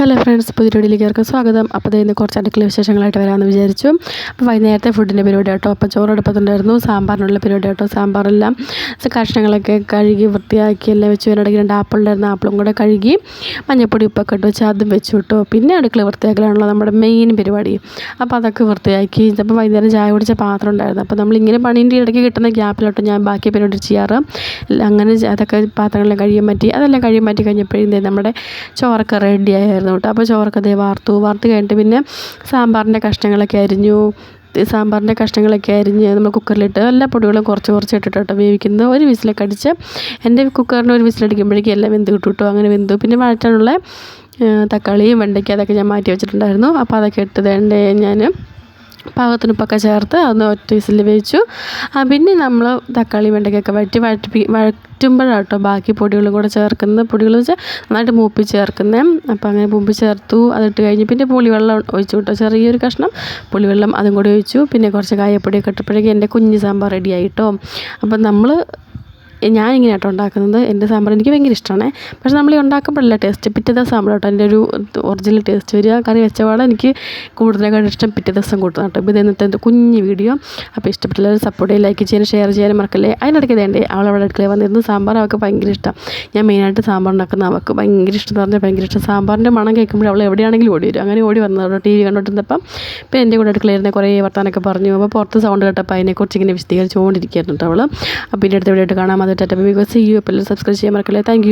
Hello friends പുതിയ വീഡിയോയിലേക്ക് സ്വാഗതം. അപ്പോൾ ഇന്ന് കുറച്ച് അടുക്കള വിശേഷങ്ങളായിട്ട് വരാമെന്ന് വിചാരിച്ചു. അപ്പോൾ വൈകുന്നേരത്തെ ഫുഡിന്റെ പരിപാടി കേട്ടോ അപ്പോൾ ചോറ് അടുപ്പത്തുണ്ടായിരുന്നു സാമ്പാറിനുള്ള പരിപാടി കേട്ടോ സാമ്പാറെല്ലാം കഷ്ണങ്ങളൊക്കെ കഴുകി വൃത്തിയാക്കി എല്ലാം വെച്ച് അതിനിടയ്ക്ക് രണ്ട് ആപ്പിൾ ഉണ്ടായിരുന്നു. ആപ്പിളും കൂടെ കഴുകി മഞ്ഞപ്പൊടി ഉപ്പൊക്കെ ഇട്ട് വെച്ച് അതും വെച്ചു വിട്ടോ. പിന്നെ അടുക്കള വൃത്തിയാക്കലാണല്ലോ നമ്മുടെ മെയിൻ പരിപാടി. അപ്പോൾ അതൊക്കെ വൃത്തിയാക്കി. അപ്പോൾ വൈകുന്നേരം ചായ കുടിച്ച പാത്രം ഉണ്ടായിരുന്നു. അപ്പോൾ നമ്മളിങ്ങനെ പണീന്റെ ഇടയ്ക്ക് കിട്ടുന്ന ഗ്യാപ്പിലോട്ട് ഞാൻ ബാക്കി പരിപാടി ചെയ്യാറ്. അങ്ങനെ അതൊക്കെ പാത്രങ്ങളെല്ലാം കഴിയാൻ പറ്റി. അതെല്ലാം കഴിയാൻ പറ്റി കഴിഞ്ഞപ്പോഴേ നമ്മുടെ ചോറൊക്കെ റെഡി ആയിരുന്നു കേട്ടോ. അപ്പോൾ ചോറൊക്കെ ദേ വാർത്തു. വാർത്ത് കഴിഞ്ഞിട്ട് പിന്നെ സാമ്പാറിന്റെ കഷ്ണങ്ങളൊക്കെ അരിഞ്ഞു. സാമ്പാറിന്റെ കഷ്ണങ്ങളൊക്കെ അരിഞ്ഞ് നമ്മൾ കുക്കറിലിട്ട് എല്ലാ പൊടികളും കുറച്ച് കുറച്ച് ഇട്ടിട്ട് വേവിക്കുന്നത്. ഒരു വിസിലൊക്കെ അടിച്ച് എന്റെ കുക്കറിന് ഒരു വിസിലടിക്കുമ്പോഴേക്കും എല്ലാം വെന്ത് കിട്ടും കേട്ടോ. അങ്ങനെ വെന്തു. പിന്നെ വഴറ്റാനുള്ള തക്കാളിയും വെണ്ടയ്ക്ക അതൊക്കെ ഞാൻ മാറ്റി വെച്ചിട്ടുണ്ടായിരുന്നു. അപ്പോൾ അതൊക്കെ ഇട്ടത് ഞാൻ പാകത്തിന് ഉപ്പൊക്കെ ചേർത്ത് അതൊന്ന് ഒറ്റ വിസിൽ വേവിച്ചു. പിന്നെ നമ്മൾ തക്കാളി വെണ്ടയ്ക്കൊക്കെ വഴറ്റി വഴറ്റി വഴറ്റുമ്പോഴാട്ടോ ബാക്കി പൊടികളും കൂടെ ചേർക്കുന്നത്. പൊടികൾ വെച്ചാൽ നന്നായിട്ട് മൂപ്പി ചേർക്കുന്നത് അപ്പം അങ്ങനെ മൂപ്പി ചേർത്തു അതിട്ട് കഴിഞ്ഞ് പിന്നെ പുളിവെള്ളം ഒഴിച്ചു കേട്ടോ ചെറിയൊരു കഷ്ണം പുളിവെള്ളം അതും കൂടി ഒഴിച്ചു. പിന്നെ കുറച്ച് കായപ്പൊടിയൊക്കെ ഇട്ടപ്പോഴേക്കും എന്റെ കുഞ്ഞ് സാമ്പാർ റെഡിയായിട്ടോ അപ്പം നമ്മൾ ഞാനിങ്ങനെ കേട്ടോ ഉണ്ടാക്കുന്നത്. എന്റെ സാമ്പാർ എനിക്ക് ഭയങ്കര ഇഷ്ടമാണ്. പക്ഷേ നമ്മൾ ഈ ഉണ്ടാക്കുമ്പോഴല്ല ടേസ്റ്റ് പിറ്റേ ദിവസം ആകുമ്പോൾ കേട്ടോ എന്റെ ഒരു ഒറിജിനൽ ടേസ്റ്റ് വരിക. കറി വെച്ചപാടെ എനിക്ക് കൂടുതലായിട്ട് ഇഷ്ടം പിറ്റേ ദിവസം കൂട്ടുന്ന കേട്ടോ. ഇപ്പോൾ ഇത് ഇന്നത്തെ കുഞ്ഞ് വീഡിയോ. അപ്പോൾ ഇഷ്ടപ്പെട്ടുള്ള സപ്പോർട്ട് ചെയ്ത് ലൈക്ക് ചെയ്യാനും ഷെയർ ചെയ്യാനും മറക്കല്ലേ. അതിനിടയ്ക്ക് ഇതേണ്ടേ അവളവിടെ അടുക്കളയിൽ വന്നിരുന്നു. സാമ്പാർ അവൾക്ക് ഭയങ്കര ഇഷ്ടം. ഞാൻ മെയിനായിട്ട് സാമ്പാർ ഉണ്ടാക്കുന്ന അവൾക്ക് ഭയങ്കര ഇഷ്ടം എന്ന് പറഞ്ഞാൽ ഭയങ്കര ഇഷ്ടം. സാമ്പാറിന്റെ മണം കേൾക്കുമ്പോൾ അവൾ എവിടെയാണെങ്കിലും ഓടി വരും. അങ്ങനെ ഓടി വന്നത് ടി വി കണ്ടോണ്ടിരുന്നപ്പം ഇപ്പോൾ എന്റെ കൂടെ അടുക്കളയിരുന്ന കുറേ വർത്താനൊക്കെ പറഞ്ഞു. അപ്പോൾ പുറത്ത് സൗണ്ട് കേട്ടപ്പോൾ അതിനെക്കുറിച്ച് ഇങ്ങനെ വിശദീകരിച്ചുകൊണ്ടിരിക്കുകയായിരുന്നു അവൾ. അപ്പോൾ പിന്നെ അടുത്ത് എവിടെയായിട്ട് കാണാം. അത് ടാറ്റ ബൈ സി യു അപ്പോൾ സബ്സ്ക്രൈബ് ചെയ്യാൻ മറക്കല്ലേ? താങ്ക്